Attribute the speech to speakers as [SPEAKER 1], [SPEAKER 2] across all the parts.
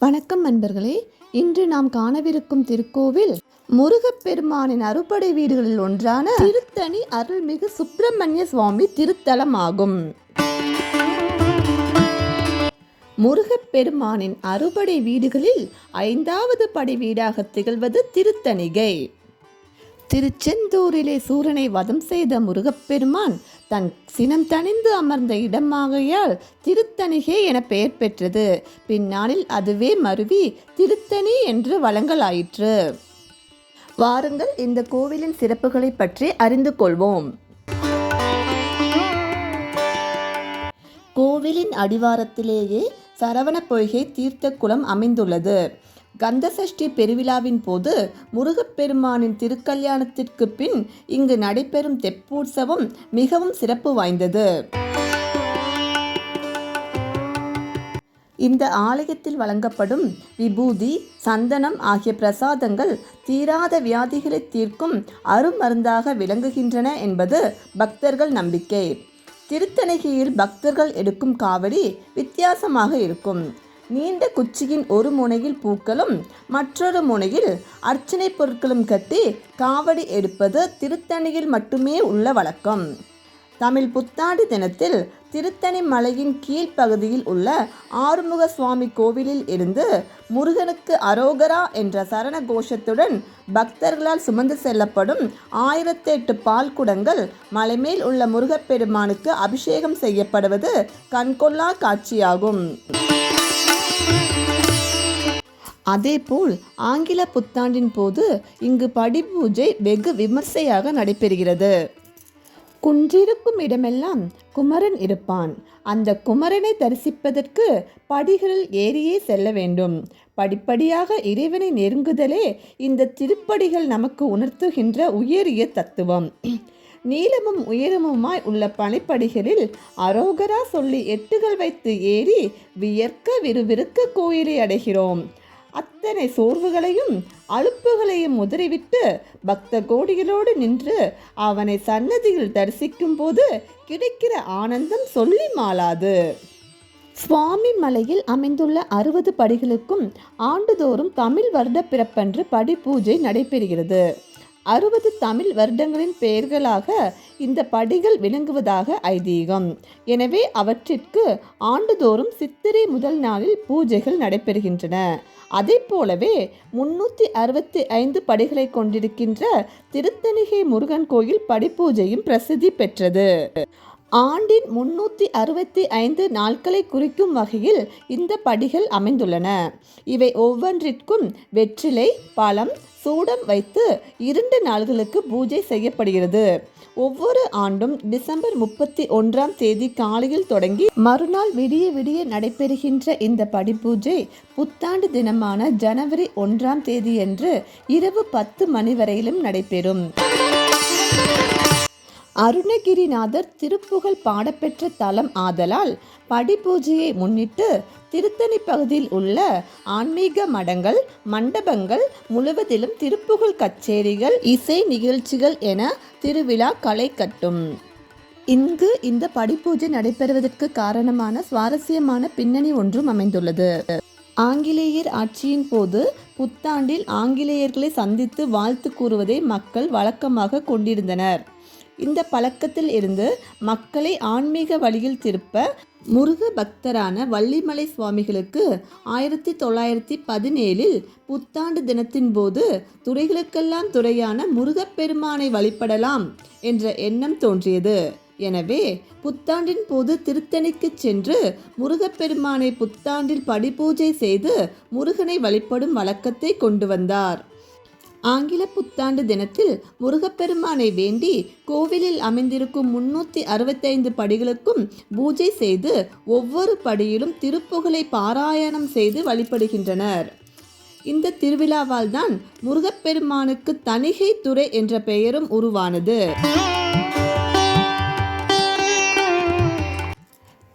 [SPEAKER 1] வணக்கம் நண்பர்களே. இன்று நாம் காணவிருக்கும் திருக்கோவில் முருகப்பெருமானின் அறுபடை வீடுகளில் ஒன்றான திருத்தணி அருள்மிகு சுப்பிரமணிய சுவாமி திருத்தலமாகும். முருகப்பெருமானின் அறுபடை வீடுகளில் ஐந்தாவது படை வீடாக திகழ்வது திருத்தணிகை. திருச்செந்தூரிலே சூரனை வதம் செய்த முருகப்பெருமான் தன் சினம் தணிந்து அமர்ந்த இடமாகையால் திருத்தணிகே என பெயர் பெற்றது. பின்னாளில் அதுவே மருவி திருத்தணி என்று வழங்கலாயிற்று. வாருங்கள் இந்த கோவிலின் சிறப்புகளை பற்றி அறிந்து கொள்வோம். கோவிலின் அடிவாரத்திலேயே சரவண பொய்கை தீர்த்த குளம் அமைந்துள்ளது. கந்தசஷ்டி பெருவிழாவின் போது முருகப்பெருமானின் திருக்கல்யாணத்திற்கு பின் இங்கு நடைபெறும் தெப்பூற்சவம் மிகவும் சிறப்பு வாய்ந்தது. இந்த ஆலயத்தில் வழங்கப்படும் விபூதி சந்தனம் ஆகிய பிரசாதங்கள் தீராத வியாதிகளை தீர்க்கும் அருமருந்தாக விளங்குகின்றன என்பது பக்தர்கள் நம்பிக்கை. திருத்தணிகையில் பக்தர்கள் எடுக்கும் காவடி வித்தியாசமாக இருக்கும். நீண்ட குச்சியின் ஒரு முனையில் பூக்களும் மற்றொரு முனையில் அர்ச்சனை பொருட்களும் கட்டி காவடி எடுப்பது திருத்தணியில் மட்டுமே உள்ள வழக்கம். தமிழ் புத்தாண்டு தினத்தில் திருத்தணி மலையின் கீழ்ப்பகுதியில் உள்ள ஆறுமுக சுவாமி கோவிலில் இருந்து முருகனுக்கு அரோகரா என்ற சரண கோஷத்துடன் பக்தர்களால் சுமந்து செல்லப்படும் ஆயிரத்தெட்டு பால் குடங்கள் மலைமேல் உள்ள முருகப்பெருமானுக்கு அபிஷேகம் செய்யப்படுவது கண்கொள்ளா காட்சியாகும். அதேபோல் ஆங்கில புத்தாண்டின் போது இங்கு படி பூஜை வெகு விமர்சையாக நடைபெறுகிறது. குன்றிருக்கும் இடமெல்லாம் குமரன் இருப்பான். அந்த குமரனை தரிசிப்பதற்கு படிகளில் ஏறியே செல்ல வேண்டும். படிப்படியாக இறைவனை நெருங்குதலே இந்த திருப்படிகள் நமக்கு உணர்த்துகின்ற உயரிய தத்துவம். நீளமும் உயரமுமாய் உள்ள பனிப்படிகளில் அரோகரா சொல்லி எட்டுகள் வைத்து ஏறி வியர்க்க விறுவிறுக்க கோயிலை அடைகிறோம். அத்தனை சோர்வுகளையும் அழுப்புகளையும் உதறிவிட்டு பக்த கோடிகளோடு நின்று அவனை சன்னதியில் தரிசிக்கும் போது கிடைக்கிற ஆனந்தம் சொல்லி மாளாது. சுவாமி மலையில் அமைந்துள்ள அறுபது படிகளுக்கும் ஆண்டுதோறும் தமிழ் வருட பிறப்பன்று படி பூஜை நடைபெறுகிறது. அறுபது தமிழ் வருடங்களின் பெயர்களாக இந்த படிகள் விளங்குவதாக ஐதீகம். எனவே அவற்றிற்கு ஆண்டுதோறும் சித்திரை முதல் நாளில் பூஜைகள் நடைபெறுகின்றன. அதே போலவே முன்னூற்றி அறுபத்தி ஐந்து படிகளை கொண்டிருக்கின்ற திருத்தணிகை முருகன் கோயில் படிப்பூஜையும் பிரசித்தி பெற்றது. ஆண்டின் முன்னூற்றி அறுபத்தி ஐந்து நாட்களை குறிக்கும் வகையில் இந்த படிகள் அமைந்துள்ளன. இவை ஒவ்வொன்றிற்கும் வெற்றிலை பழம் சூடம் வைத்து இரண்டு நாள்களுக்கு பூஜை செய்யப்படுகிறது. ஒவ்வொரு ஆண்டும் டிசம்பர் முப்பத்தி ஒன்றாம் தேதி காலையில் தொடங்கி மறுநாள் விடிய விடிய நடைபெறுகின்ற இந்த படிப்பூஜை புத்தாண்டு தினமான ஜனவரி ஒன்றாம் தேதியன்று இரவு பத்து மணி வரையிலும் நடைபெறும். அருணகிரிநாதர் திருப்புகழ் பாடப்பெற்ற தலம் ஆதலால் படிப்பூஜையை முன்னிட்டு திருத்தணி பகுதியில் உள்ள ஆன்மீக மடங்கள் மண்டபங்கள் முழுவதிலும் திருப்புகழ் கச்சேரிகள் இசை நிகழ்ச்சிகள் என திருவிழா களை கட்டும். இங்கு இந்த படிப்பூஜை நடைபெறுவதற்கு காரணமான சுவாரஸ்யமான பின்னணி ஒன்றும் அமைந்துள்ளது. ஆங்கிலேயர் ஆட்சியின் போது புத்தாண்டில் ஆங்கிலேயர்களை சந்தித்து வாழ்த்து கூறுவதை மக்கள் வழக்கமாக கொண்டிருந்தனர். இந்த பழக்கத்தில் இருந்து மக்களை ஆன்மீக வழியில் திருப்ப முருக பக்தரான வள்ளிமலை சுவாமிகளுக்கு ஆயிரத்தி தொள்ளாயிரத்தி பதினேழில் புத்தாண்டு தினத்தின் போது துறைகளுக்கெல்லாம் துறையான முருகப்பெருமானை வழிபடலாம் என்ற எண்ணம் தோன்றியது. எனவே புத்தாண்டின் போது திருத்தணிக்கு சென்று முருகப்பெருமானை புத்தாண்டில் படிபூஜை செய்து முருகனை வழிபடும் வழக்கத்தை கொண்டு வந்தார். ஆங்கில புத்தாண்டு தினத்தில் முருகப்பெருமானை வேண்டி கோவிலில் அமைந்திருக்கும் முன்னூற்றி அறுபத்தைந்து படிகளுக்கும் பூஜை செய்து ஒவ்வொரு படியிலும் திருப்புகழை பாராயணம் செய்து வழிபடுகின்றனர். இந்த திருவிழாவால் தான் முருகப்பெருமானுக்கு தணிகை துறை என்ற பெயரும் உருவானது.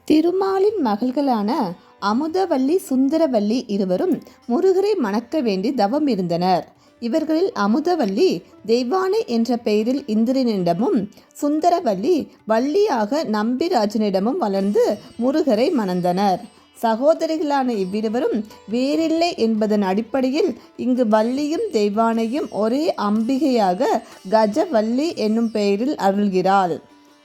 [SPEAKER 1] திருமாலின் மகள்களான அமுதவல்லி சுந்தரவல்லி இருவரும் முருகரை மணக்க வேண்டி தவம் இருந்தனர். இவர்களில் அமுதவல்லி தெய்வானை என்ற பெயரில் இந்திரனிடமும் சுந்தரவல்லி வள்ளியாக நம்பிராஜனிடமும் வளர்ந்து முருகரை மணந்தனர். சகோதரிகளான இவ்விருவரும் வேறில்லை என்பதன் அடிப்படையில் இங்கு வள்ளியும் தெய்வானையும் ஒரே அம்பிகையாக கஜவல்லி என்னும் பெயரில் அருள்கிறாள்.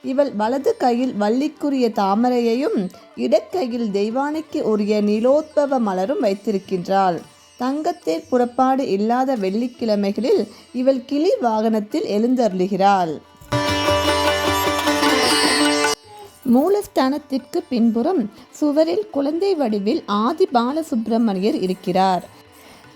[SPEAKER 1] இவள் வலது கையில் வள்ளிக்குரிய தாமரையையும் இடக்கையில் தெய்வானைக்கு உரிய நிலோத்பவ மலரும் வைத்திருக்கின்றாள். தங்கத்தேர் புறப்பாடு இல்லாத வெள்ளிக்கிழமைகளில் இவள் கிளி வாகனத்தில் எழுந்தருளுகிறாள். மூலஸ்தானத்திற்கு பின்புறம் சுவரில் குழந்தை வடிவில் ஆதி பாலசுப்பிரமணியர் இருக்கிறார்.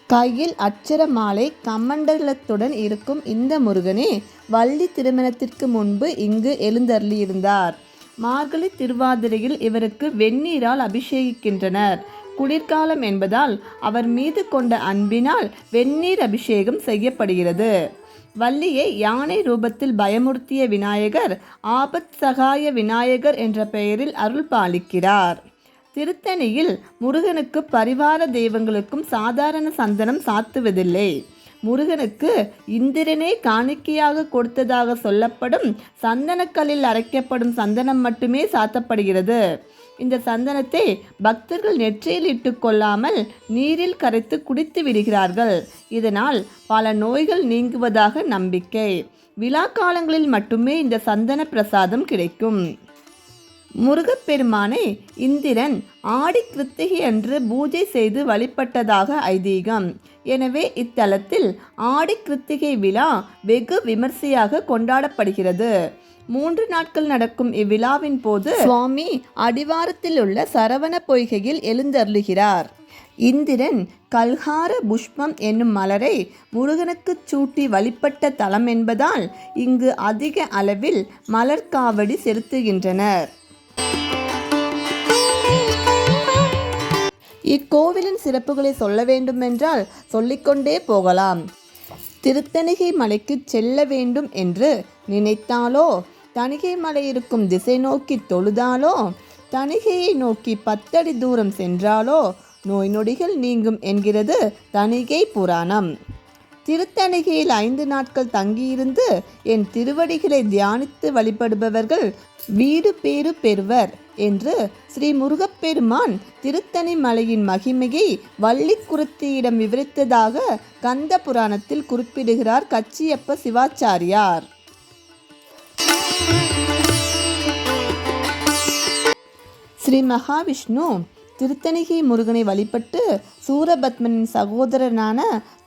[SPEAKER 1] கையில் அச்சர மாலை கமண்டலத்துடன் இருக்கும் இந்த முருகனே வள்ளி திருமணத்திற்கு முன்பு இங்கு எழுந்தருளியிருந்தார். மார்கழி திருவாதிரையில் இவருக்கு வெந்நீரால் அபிஷேகிக்கின்றனர். குளிர்காலம் என்பதால் அவர் மீது கொண்ட அன்பினால் வெந்நீர் அபிஷேகம் செய்யப்படுகிறது. வள்ளியை யானை ரூபத்தில் பயமுறுத்திய விநாயகர் ஆபத் சகாய விநாயகர் என்ற பெயரில் அருள் பாலிக்கிறார். திருத்தணியில் முருகனுக்கு பரிவார தெய்வங்களுக்கும் சாதாரண சந்தனம் சாத்துவதில்லை. முருகனுக்கு இந்திரனே காணிக்கையாக கொடுத்ததாக சொல்லப்படும் சந்தனக்கல்லில் அரைக்கப்படும் சந்தனம் மட்டுமே சாத்தப்படுகிறது. இந்த சந்தனத்தை பக்தர்கள் நெற்றியில் இட்டு கொள்ளாமல் நீரில் கரைத்து குடித்து விடுகிறார்கள். இதனால் பல நோய்கள் நீங்குவதாக நம்பிக்கை. விழா காலங்களில் மட்டுமே இந்த சந்தன பிரசாதம் கிடைக்கும். முருகப்பெருமானை இந்திரன் ஆடி கிருத்திகை அன்று பூஜை செய்து வழிபட்டதாக ஐதீகம். எனவே இத்தலத்தில் ஆடி கிருத்திகை விழா வெகு விமர்சையாக கொண்டாடப்படுகிறது. மூன்று நாட்கள் நடக்கும் இவ்விழாவின் போது சுவாமி அடிவாரத்தில் உள்ள சரவண பொய்கையில் எழுந்தருளுகிறார். இந்திரன் கல்ஹார புஷ்பம் என்னும் மலரை முருகனுக்கு சூட்டி வழிபட்ட தலம் என்பதால் இங்கு அதிக அளவில் மலர்காவடி செலுத்துகின்றனர். இக்கோவிலின் சிறப்புகளை சொல்ல வேண்டுமென்றால் சொல்லிக்கொண்டே போகலாம். திருத்தணிகை மலைக்கு செல்ல வேண்டும் என்று நினைத்தாலோ தணிகை மலை இருக்கும் திசை நோக்கி தொழுதாலோ தணிகையை நோக்கி பத்தடி தூரம் சென்றாலோ நோய் நொடிகள் நீங்கும் என்கிறது தணிகை புராணம். திருத்தணிகையில் ஐந்து நாட்கள் தங்கியிருந்து என் திருவடிகளை தியானித்து வழிபடுபவர்கள் வீடு பேறு பெறுவர் என்று ஸ்ரீ முருகப்பெருமான் திருத்தணி மலையின் மகிமையை வள்ளிக்குருத்தியிடம் விவரித்ததாக கந்த புராணத்தில் குறிப்பிடுகிறார் கச்சியப்ப சிவாச்சாரியார். ஸ்ரீ மகாவிஷ்ணு திருத்தணிகை முருகனை வழிபட்டு சூரபத்மனின் சகோதரனான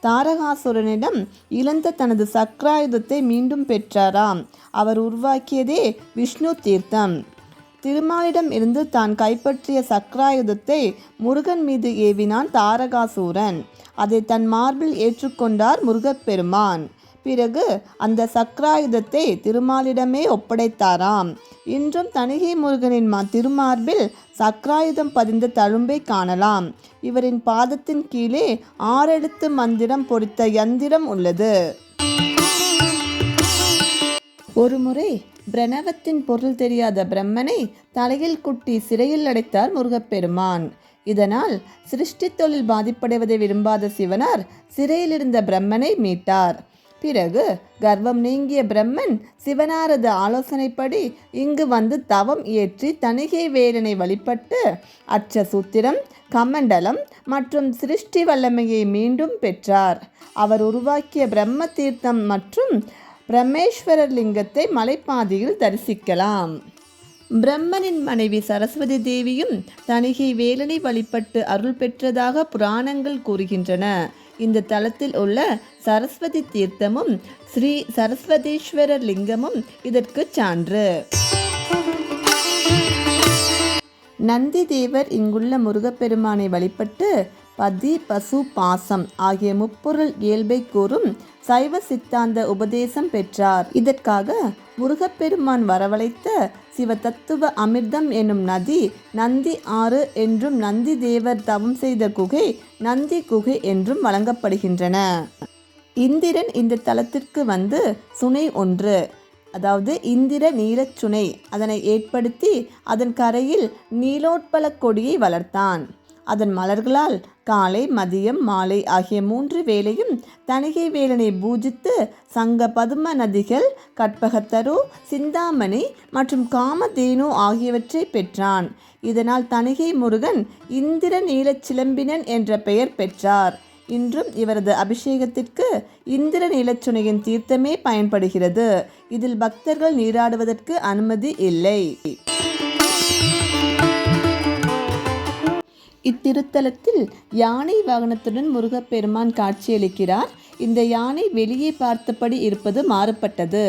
[SPEAKER 1] தாரகாசுரனிடம் இழந்த தனது சக்ராயுதத்தை மீண்டும் பெற்றாராம். அவர் உருவாக்கியதே விஷ்ணு தீர்த்தம். திருமாலிடம் இருந்து தான் கைப்பற்றிய சக்ராயுதத்தை முருகன் மீது ஏவினான் தாரகாசூரன். அதை தன் மார்பில் ஏற்றுக்கொண்டார் முருகப்பெருமான். பிறகு அந்த சக்ராயுதத்தை திருமாலிடமே ஒப்படைத்தாராம். இன்றும் தணிகை முருகனின் மா திருமார்பில் சக்ராயுதம் பதிந்த தழும்பை காணலாம். இவரின் பாதத்தின் கீழே ஆறெழுத்து மந்திரம் பொறித்த யந்திரம் உள்ளது. ஒருமுறை பிரணவத்தின் பொருள் தெரியாத பிரம்மனை தலையில் குட்டி சிறையில் அடைத்தார் முருகப்பெருமான். இதனால் சிருஷ்டி தொழில் பாதிப்படைவதை விரும்பாத சிவனார் சிறையிலிருந்த பிரம்மனை மீட்டார். பிறகு கர்வம் நீங்கிய பிரம்மன் சிவனாரது ஆலோசனைப்படி இங்கு வந்து தவம் இயற்றி தணிகை வேலனை வழிபட்டு அச்ச சூத்திரம் கமண்டலம் மற்றும் சிருஷ்டி வல்லமையை மீண்டும் பெற்றார். அவர் உருவாக்கிய பிரம்ம தீர்த்தம் மற்றும் பிரம்மேஸ்வரர் லிங்கத்தை மலைப்பாதையில் தரிசிக்கலாம். பிரம்மனின் மனைவி சரஸ்வதி தேவியும் தணிகை வேலனை வழிபட்டு அருள் பெற்றதாக புராணங்கள் கூறுகின்றன. இந்த தலத்தில் உள்ள சரஸ்வதி தீர்த்தமும் ஸ்ரீ சரஸ்வதீஸ்வரர் லிங்கமும் இதற்கு சான்று. நந்தி தேவர் இங்குள்ள முருகப்பெருமானை வழிபட்டு பதி பசு பாசம் ஆகிய முப்பொருள் இயல்பை கூறும் சைவ சித்தாந்த உபதேசம் பெற்றார். இதற்காக முருகப்பெருமான் வரவழைத்த சிவதத்துவ அமிர்தம் என்னும் நதி நந்தி ஆறு என்றும் நந்தி தேவர் தவம் செய்த குகை நந்தி குகை என்றும் வழங்கப்படுகின்றன. இந்திரன் இந்த தலத்திற்கு வந்து சுனை ஒன்று அதாவது இந்திர நீலச் சுனை அதனை ஏற்படுத்தி அதன் கரையில் நீலோட்பல கொடியை வளர்த்தான். அதன் மலர்களால் காலை மதியம் மாலை ஆகிய மூன்று வேளையும் தணிகை வேலனை பூஜித்து சங்க பதும நதிகள் கற்பகத்தரு சிந்தாமணி மற்றும் காமதேனு ஆகியவற்றை பெற்றான். இதனால் தணிகை முருகன் இந்திர நீலச்சிலம்பினன் என்ற பெயர் பெற்றார். இன்றும் இவரது அபிஷேகத்திற்கு இந்திர நீலச்சுனையின் தீர்த்தமே பயன்படுகிறது. இதில் பக்தர்கள் நீராடுவதற்கு அனுமதி இல்லை. இத்திருத்தலத்தில் யானை வாகனத்துடன் முருகப்பெருமான் காட்சியளிக்கிறார். இந்த யானை வெளியே பார்த்தபடி இருப்பது மாறுபட்டது.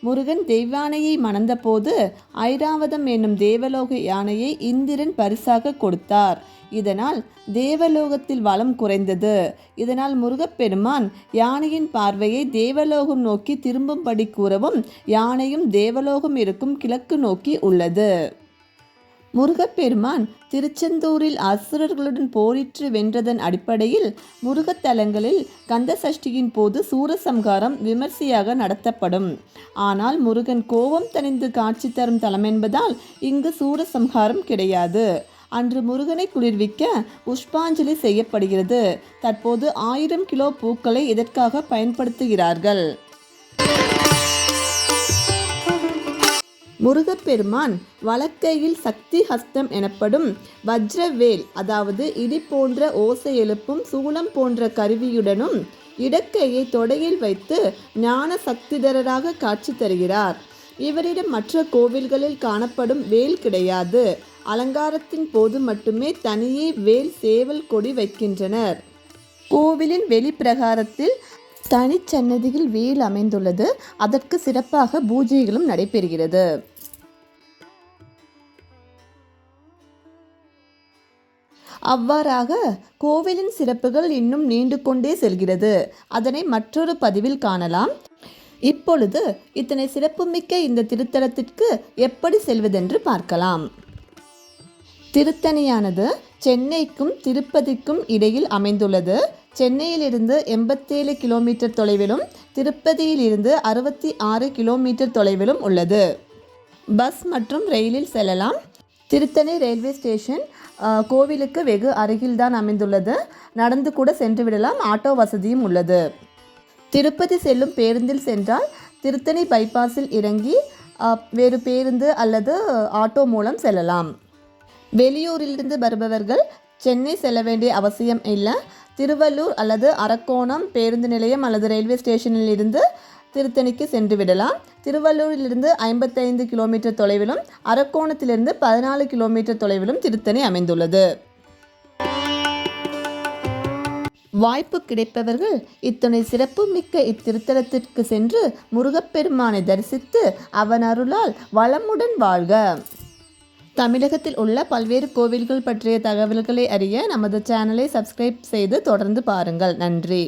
[SPEAKER 1] முருகன் தெய்வானையை மணந்தபோது ஐராவதம் என்னும் தேவலோக யானையை இந்திரன் பரிசாக கொடுத்தார். இதனால் தேவலோகத்தில் வளம் குறைந்தது. இதனால் முருகப்பெருமான் யானையின் பார்வையை தேவலோகம் நோக்கி திரும்பும்படி கூறவும் யானையும் தேவலோகம் இருக்கும் கிழக்கு நோக்கி உள்ளது. முருகப்பெருமான் திருச்செந்தூரில் அசுரர்களுடன் போரிற்று வென்றதன் அடிப்படையில் முருகத்தலங்களில் கந்த சஷ்டியின் போது சூரசம்ஹாரம் விமர்சையாக நடத்தப்படும். ஆனால் முருகன் கோபம் தணிந்து காட்சி தரும் தலமென்பதால் இங்கு சூரசம்ஹாரம் கிடையாது. அன்று முருகனை குளிர்விக்க புஷ்பாஞ்சலி செய்யப்படுகிறது. தற்போது ஆயிரம் கிலோ பூக்களை இதற்காக பயன்படுத்துகிறார்கள்? முருகப்பெருமான் வழக்கையில் சக்தி ஹஸ்தம் எனப்படும் வஜ்ரவேல் அதாவது இடி போன்ற ஓசை எழுப்பும் சூளம் போன்ற கருவியுடனும் இடக்கையை தொடையில் வைத்து ஞான சக்திதரராக காட்சி தருகிறார். இவரிடம் மற்ற கோவில்களில் காணப்படும் வேல் கிடையாது. அலங்காரத்தின் போது மட்டுமே தனியே வேல் சேவல் கொடி வைக்கின்றனர். கோவிலின் வெளிப்பிரகாரத்தில் தனிச்சன்னதியில் வேல் அமைந்துள்ளது. அதற்கு சிறப்பாக பூஜைகளும் நடைபெறுகிறது. அவ்வாறாக கோவிலின் சிறப்புகள் இன்னும் நீண்டு கொண்டே செல்கிறது. அதனை மற்றொரு பதிவில் காணலாம். இப்பொழுது இத்தனை சிறப்புமிக்க இந்த திருத்தலத்திற்கு எப்படி செல்வதென்று பார்க்கலாம். திருத்தணியானது சென்னைக்கும் திருப்பதிக்கும் இடையில் அமைந்துள்ளது. சென்னையிலிருந்து எண்பத்தேழு கிலோமீட்டர் தொலைவிலும் திருப்பதியிலிருந்து அறுபத்தி ஆறு கிலோமீட்டர் தொலைவிலும் உள்ளது. பஸ் மற்றும் ரயிலில் செல்லலாம். திருத்தணி ரயில்வே ஸ்டேஷன் கோவிலுக்கு வெகு அருகில்தான் அமைந்துள்ளது. நடந்து கூட சென்று விடலாம். ஆட்டோ வசதியும் உள்ளது. திருப்பதி செல்லும் பேருந்தில் சென்றால் திருத்தணி பைபாஸில் இறங்கி வேறு பேருந்து அல்லது ஆட்டோ மூலம் செல்லலாம். வெளியூரிலிருந்து வருபவர்கள் சென்னை செல்ல வேண்டிய அவசியம் இல்லை. திருவள்ளூர் அல்லது அரக்கோணம் பேருந்து நிலையம் அல்லது ரயில்வே ஸ்டேஷனில் இருந்து திருத்தணிக்கு சென்று விடலாம். திருவள்ளூரிலிருந்து ஐம்பத்தைந்து கிலோமீட்டர் தொலைவிலும் அரக்கோணத்திலிருந்து பதினாலு கிலோமீட்டர் தொலைவிலும் திருத்தணி அமைந்துள்ளது. வாய்ப்பு கிடைப்பவர்கள் இத்துணை சிறப்புமிக்க இத்திருத்தலத்திற்கு சென்று முருகப்பெருமானை தரிசித்து அவன் அருளால் வளமுடன் வாழ்க. தமிழகத்தில் உள்ள பல்வேறு கோவில்கள் பற்றிய தகவல்களை அறிய நமது சேனலை சப்ஸ்கிரைப் செய்து தொடர்ந்து பாருங்கள். நன்றி.